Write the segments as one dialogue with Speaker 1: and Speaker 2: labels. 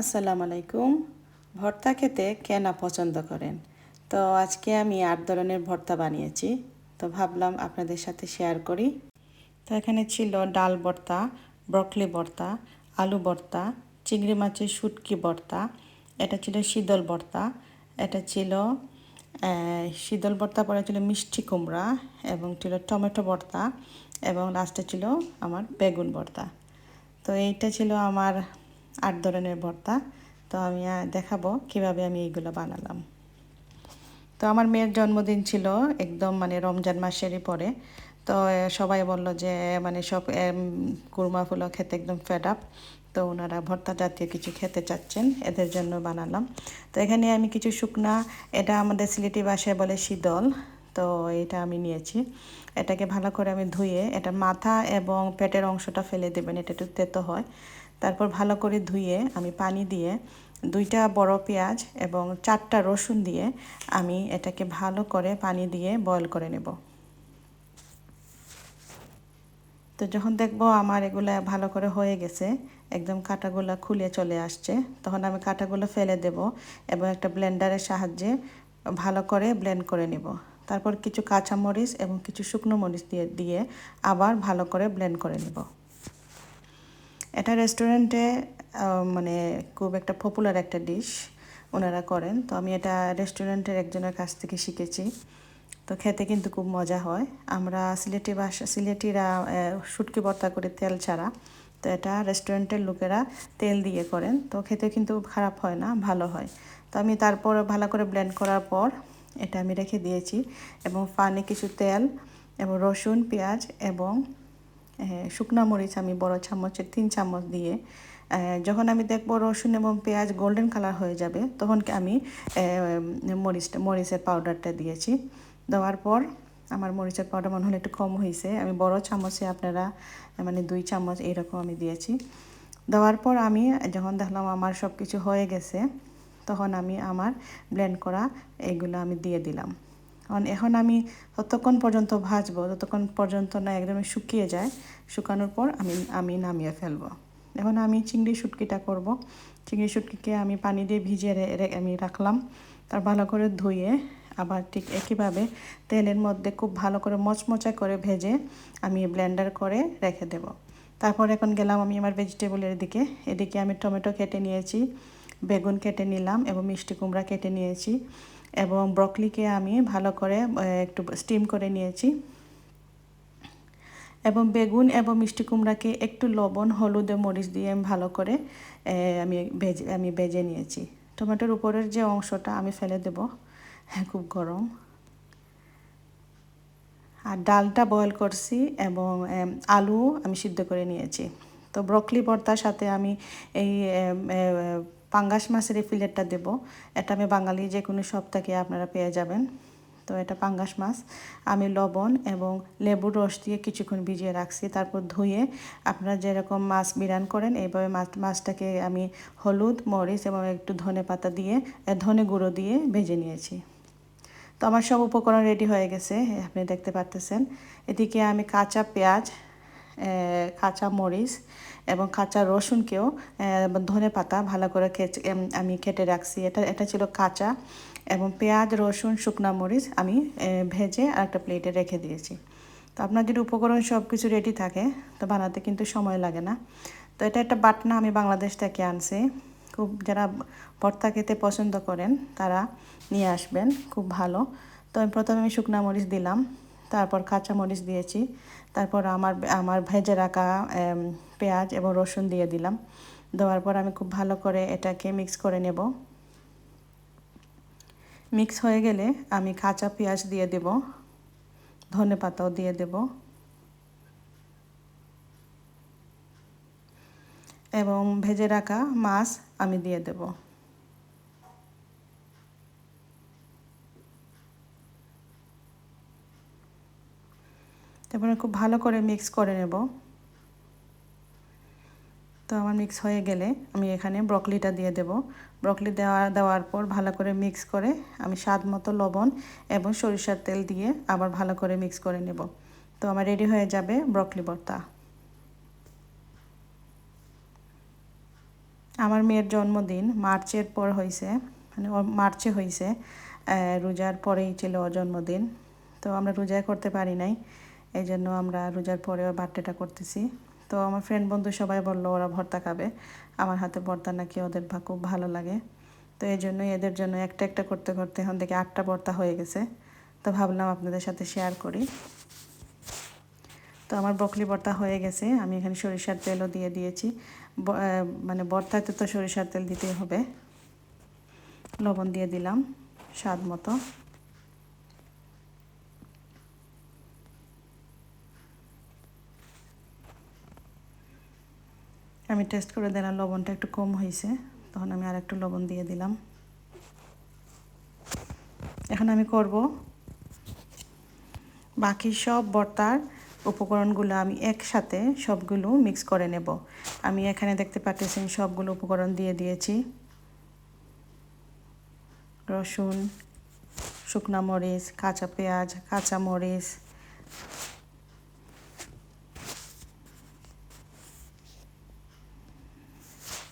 Speaker 1: আসসালামু আলাইকুম। ভর্তা খেতে কে না পছন্দ করেন? তো আজকে আমি আট ধরনের ভর্তা বানিয়েছি। তো ভাবলাম আপনাদের সাথে শেয়ার করি। তো এখানে ছিল ডাল ভর্তা, ব্রকলি ভর্তা, আলু ভর্তা, চিংড়ি মাছের শুটকি ভর্তা, এটা ছিল শীতল ভর্তা, এটা ছিল শীতল ভর্তা, পরে ছিল মিষ্টি কুমড়া এবং ছিল টমেটো ভর্তা এবং লাস্টে ছিল আমার বেগুন ভর্তা। তো এইটা ছিল আমার আট ধরনের ভর্তা। তো আমি দেখাবো কীভাবে আমি এইগুলো বানালাম। তো আমার মেয়ের জন্মদিন ছিল একদম মানে রমজান মাসেরই পরে। তো সবাই বলল যে মানে সব কুরমা ফুলো খেতে একদম ফেড আপ তো ওনারা ভর্তা জাতীয় কিছু খেতে চাচ্ছেন, এদের জন্য বানালাম। তো এখানে আমি কিছু শুকনা, এটা আমাদের সিলেটি বাসায় বলে শীতল। তো এটা আমি নিয়েছি। এটাকে ভালো করে আমি ধুয়ে, এটা মাথা এবং পেটের অংশটা ফেলে দেবেন, এটা একটু তেতো হয়। তারপর ভালো করে ধুয়ে আমি পানি দিয়ে দুইটা বড় পেঁয়াজ এবং চারটা রসুন দিয়ে আমি এটাকে ভালো করে পানি দিয়ে বয়ল করে নেব। তো যখন দেখব আমার এগুলা ভালো করে হয়ে গেছে, একদম কাঁটাগুলো খুলে চলে আসছে, তখন আমি কাঁটাগুলো ফেলে দেব এবং একটা ব্লেন্ডারের সাহায্যে ভালো করে ব্লেন্ড করে নেব। তারপর কিছু কাঁচামরিচ এবং কিছু শুকনো মরিচ দিয়ে দিয়ে আবার ভালো করে ব্লেন্ড করে নেব। এটা রেস্টুরেন্টে মানে খুব একটা পপুলার একটা ডিশ ওনারা করেন। তো আমি এটা রেস্টুরেন্টের একজনের কাছ থেকে শিখেছি। তো খেতে কিন্তু খুব মজা হয়। আমরা সিলেটি বাসা, সিলেটিরা শুটকি ভর্তা করে তেল ছাড়া। তো এটা রেস্টুরেন্টের লোকেরা তেল দিয়ে করেন। তো খেতে কিন্তু খারাপ হয় না, ভালো হয়। তো আমি তারপর ভালো করে ব্লেন্ড করার পর এটা আমি রেখে দিয়েছি। এবং পানি কিছু তেল, এবং রসুন, পেঁয়াজ, এবং শুকনা মরিচ আমি বড় চামচের তিন চামচ দিয়ে যখন আমি দেখব রসুন এবং পেঁয়াজ গোল্ডেন কালার হয়ে যাবে, তখন আমি মরিচটা, মরিচের পাউডারটা দিয়েছি। দেওয়ার পর আমার মরিচের পাউডার মনে হলে একটু কম হয়েছে আমি বড় চামচে আপনারা মানে দুই চামচ এইরকম আমি দিয়েছি। দেওয়ার পর আমি যখন দেখলাম আমার সব কিছু হয়ে গেছে, তখন আমি আমার ব্লেন্ড করা এগুলো আমি দিয়ে দিলাম। কারণ এখন আমি ততক্ষণ পর্যন্ত ভাজবো, ততক্ষণ পর্যন্ত না একদম শুকিয়ে যায়। শুকানোর পর আমি আমি নামিয়ে ফেলব। এখন আমি চিংড়ি শুটকিটা করব। চিংড়ি শুটকিকে আমি পানি দিয়ে ভিজিয়ে আমি রাখলাম। তার ভালো করে ধুয়ে আবার ঠিক একইভাবে তেলের মধ্যে খুব ভালো করে মচমচা করে ভেজে আমি ব্লেন্ডার করে রেখে দেব। তারপর এখন গেলাম আমি আমার ভেজিটেবলের দিকে। এদিকে আমি টমেটো কেটে নিয়েছি, বেগুন কেটে নিলাম এবং মিষ্টি কুমড়া কেটে নিয়েছি। এবং ব্রকলিকে আমি ভালো করে একটু স্টিম করে নিয়েছি। এবং বেগুন এবং মিষ্টি কুমড়াকে একটু লবণ, হলুদ মরিচ দিয়ে আমি ভালো করে আমি ভেজে আমি ভেজে নিয়েছি। টমেটোর উপরের যে অংশটা আমি ফেলে দেব। হ্যাঁ খুব গরম। আর ডালটা বয়েল করছি এবং আলু আমি সিদ্ধ করে নিয়েছি। তো ব্রকলি ভর্তার সাথে আমি এই পাঙ্গাস মাছের এই ফিলেটটা দেব। এটা আমি বাঙালি যে কোনো সপ্তাহে আপনারা পেয়ে যাবেন। তো এটা পাঙ্গাস মাছ। আমি লবণ এবং লেবুর রস দিয়ে কিছুক্ষণ ভিজিয়ে রাখছি। তারপর ধুয়ে আপনারা যেরকম মাছ বিরান করেন, এইভাবে মাছ, মাছটাকে আমি হলুদ, মরিচ এবং একটু ধনে পাতা দিয়ে ধনে গুঁড়ো দিয়ে ভেজে নিয়েছি। তো আমার সব উপকরণ রেডি হয়ে গেছে, আপনি দেখতে পারতেছেন। এদিকে আমি কাঁচা পেঁয়াজ কাঁচা মরিচ এবং কাঁচা রসুনকেও ধনে পাতা ভালো করে আমি কেটে রাখছি। এটা এটা ছিল কাঁচা এবং পেঁয়াজ, রসুন, শুকনা মরিচ আমি ভেজে আর একটা প্লেটে রেখে দিয়েছি। তো আপনার যদি উপকরণ সব কিছু রেডি থাকে, তো বানাতে কিন্তু সময় লাগে না। তো এটা একটা বাটনা আমি বাংলাদেশ থেকে আনছি। খুব যারা ভর্তা খেতে পছন্দ করেন, তারা নিয়ে আসবেন, খুব ভালো। তো আমি প্রথমে আমি শুকনা মরিচ দিলাম। তারপর কাঁচা মরিচ দিয়েছি, তারপর আমার আমার ভেজে রাখা পেঁয়াজ এবং রসুন দিয়ে দিলাম। দেওয়ার পর আমি খুব ভালো করে এটাকে মিক্স করে নেব। মিক্স হয়ে গেলে আমি কাঁচা পেঁয়াজ দিয়ে দেব, ধনে পাতাও দিয়ে দেব। এবং ভেজে রাখা মাছ আমি দিয়ে দেব। তারপরে খুব ভালো করে মিক্স করে নেব। তো আমার মিক্স হয়ে গেলে আমি এখানে ব্রকলিটা দিয়ে দেব। ব্রকলি দেওয়া, দেওয়ার পর ভালো করে মিক্স করে আমি স্বাদ মতো লবণ এবং সরিষার তেল দিয়ে আবার ভালো করে মিক্স করে নেব। তো আমার রেডি হয়ে যাবে ব্রকলি ভর্তা। আমার মেয়ের জন্মদিন মার্চের পর হয়েছে মানে মার্চে হয়েছে রোজার পরেই ছিল জন্মদিন। তো আমরা রোজায় করতে পারি নাই। এই জন্য আমরা রোজার পরে বার্থডেটা করতেছি। তো আমার ফ্রেন্ড বন্ধু সবাই বলল, ওরা ভর্তা খাবে। আমার হাতে ভর্তা নাকি ওদের ভা খুব ভালো লাগে। তো এই জন্যই এদের জন্য একটা একটা করতে করতে এখন থেকে আটটা ভর্তা হয়ে গেছে। তো ভাবলাম আপনাদের সাথে শেয়ার করি। তো আমার বকলি ভর্তা হয়ে গেছে। আমি এখানে সরিষার তেলও দিয়ে দিয়েছি। মানে ভর্তাতে তো সরিষার তেল দিতেই হবে। লবণ দিয়ে দিলাম, স্বাদ মতো। আমি টেস্ট করে দিলাম লবণটা একটু কম হয়েছে। তখন আমি আর একটু লবণ দিয়ে দিলাম। এখন আমি করব। বাকি সব বর্তার উপকরণগুলো আমি একসাথে সবগুলো মিক্স করে নেব। আমি এখানে দেখতে পাচ্ছেন সবগুলো উপকরণ দিয়ে দিয়েছি। রসুন, শুকনা মরিচ, কাঁচা পেঁয়াজ, কাঁচা মরিচ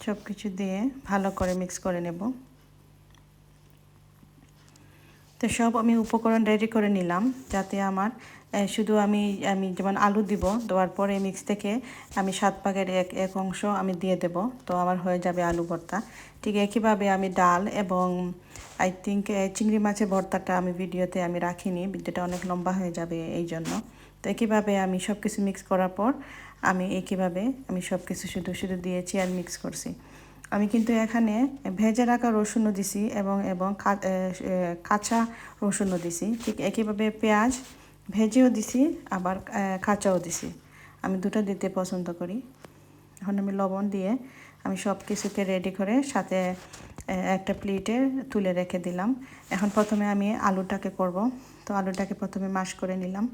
Speaker 1: সব কিছু দিয়ে ভালো করে মিক্স করে নেব। তো সব আমি উপকরণ রেডি করে নিলাম, যাতে আমার শুধু আমি আমি যেমন আলু দিব, দেওয়ার পরে মিক্স থেকে আমি সাত পাকের এক এক অংশ আমি দিয়ে দেব, তো আমার হয়ে যাবে আলু ভর্তা। ঠিক একইভাবে আমি ডাল এবং আই থিঙ্ক চিংড়ি মাছের ভর্তাটা আমি ভিডিওতে আমি রাখিনি ভিডিওটা অনেক লম্বা হয়ে যাবে এই জন্য। তো একইভাবে আমি সব কিছু মিক্স করার পর আমি একইভাবে আমি সব কিছু শুধু শুধু দিয়েছি আর মিক্স করছি। আমি কিন্তু এখানে ভেজে রাখা রসুনও দিছি এবং এবং কাঁচা রসুনও দিছি। ঠিক একইভাবে পেঁয়াজ ভেজেও দিছি, আবার কাঁচাও দিছি। আমি দুটো দিতে পছন্দ করি। এখন আমি লবণ দিয়ে আমি সব কিছুকে রেডি করে সাথে একটা প্লেটে তুলে রেখে দিলাম। এখন প্রথমে আমি আলুটাকে করব। তো আলুটাকে প্রথমে মাশ করে নিলাম।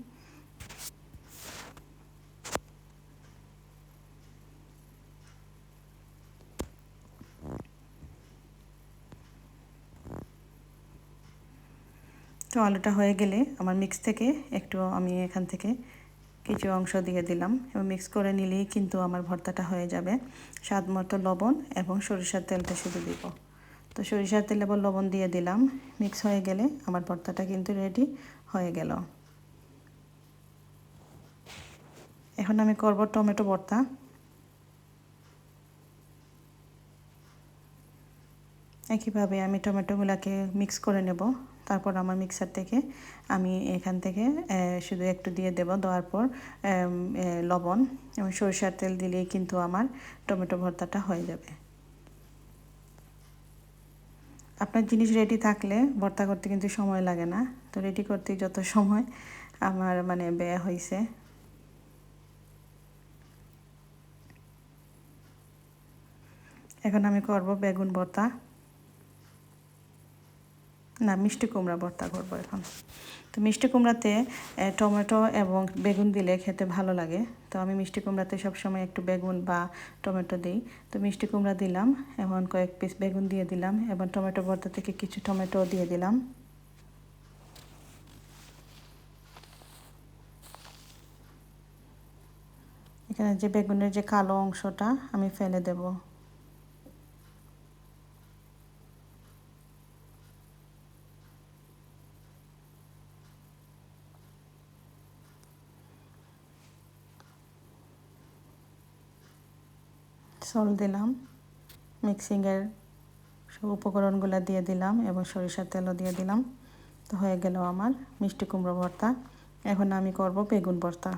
Speaker 1: তো আলুটা হয়ে গেলে আমার মিক্স থেকে একটু আমি এখান থেকে কিছু অংশ দিয়ে দিলাম এবং মিক্স করে নিলেই কিন্তু আমার ভর্তাটা হয়ে যাবে। স্বাদ মতো লবণ এবং সরিষার তেলটা শুধু দিব। তো সরিষার তেল এবং লবণ দিয়ে দিলাম। মিক্স হয়ে গেলে আমার ভর্তাটা কিন্তু রেডি হয়ে গেল। এখন আমি করব টমেটো ভর্তা। একইভাবে আমি টমেটোগুলোকে মিক্স করে নেব। তারপর আমার মিক্সার থেকে আমি এখান থেকে শুধু একটু দিয়ে দেব। দেওয়ার পর লবণ এবং সরিষার তেল দিলেই কিন্তু আমার টমেটো ভর্তাটা হয়ে যাবে। আপনার জিনিস রেডি থাকলে ভর্তা করতে কিন্তু সময় লাগে না। তো রেডি করতে যত সময় আমার মানে ব্যয় হয়েছে এখন আমি করব বেগুন ভর্তা। না, মিষ্টি কুমড়া ভর্তা করব এখন। তো মিষ্টি কুমড়াতে টমেটো এবং বেগুন দিলে খেতে ভালো লাগে। তো আমি মিষ্টি কুমড়াতে সবসময় একটু বেগুন বা টমেটো দিই। তো মিষ্টি কুমড়া দিলাম এবং কয়েক পিস বেগুন দিয়ে দিলাম, এবং টমেটো ভর্তা থেকে কিছু টমেটো দিয়ে দিলাম। এখানে যে বেগুনের যে কালো অংশটা, আমি ফেলে দেবো। সল দিলাম। মিক্সিংয়ের সব উপকরণগুলো দিয়ে দিলাম এবং সরিষার তেলও দিয়ে দিলাম। তো হয়ে গেল আমার মিষ্টি কুমড়ো ভর্তা। এখন আমি করব বেগুন ভর্তা।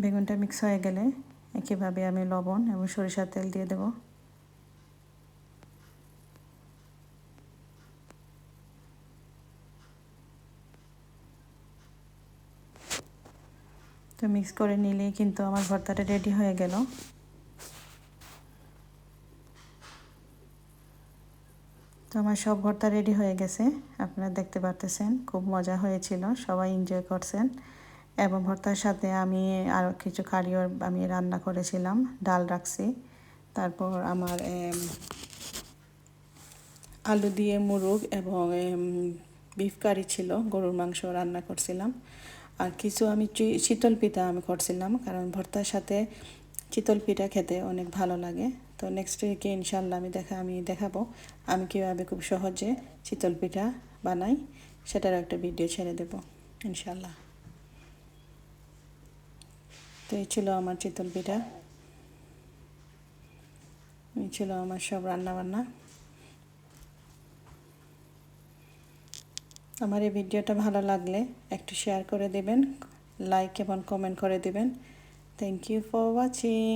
Speaker 1: বেগুনটা মিক্স হয়ে গেলে একইভাবে আমি লবণ এবং সরিষার তেল দিয়ে দেব। তো মিক্স করে নিলেই কিন্তু আমার ভর্তাটা রেডি হয়ে গেল। তো আমার সব ভর্তা রেডি হয়ে গেছে। আপনারা দেখতে পারতেছেন, খুব মজা হয়েছিল, সবাই এনজয় করছেন। এবং ভর্তার সাথে আমি আরও কিছু কারিও আমি রান্না করেছিলাম, ডাল রাখছি। তারপর আমার আলু দিয়ে মুরগ এবং বিফ কারি ছিল, গরুর মাংস রান্না করছিলাম। আর কিছু আমি শীতল পিঠা আমি করছিলাম, কারণ ভর্তার সাথে চিতল পিঠা খেতে অনেক ভালো লাগে। তো নেক্সট উইকে ইনশাল্লাহ আমি দেখা, আমি দেখাবো, আমি কীভাবে খুব সহজে চিতল পিঠা বানাই সেটার একটা ভিডিও ছেড়ে দেবো ইনশাল্লাহ তো এই ছিল আমার চিতল পিঠা। এই ছিল আমার সব রান্না বান্না আমার এই ভিডিওটা ভালো লাগলে একটু শেয়ার করে দেবেন লাইক এবং কমেন্ট করে দেবেন। Thank you for watching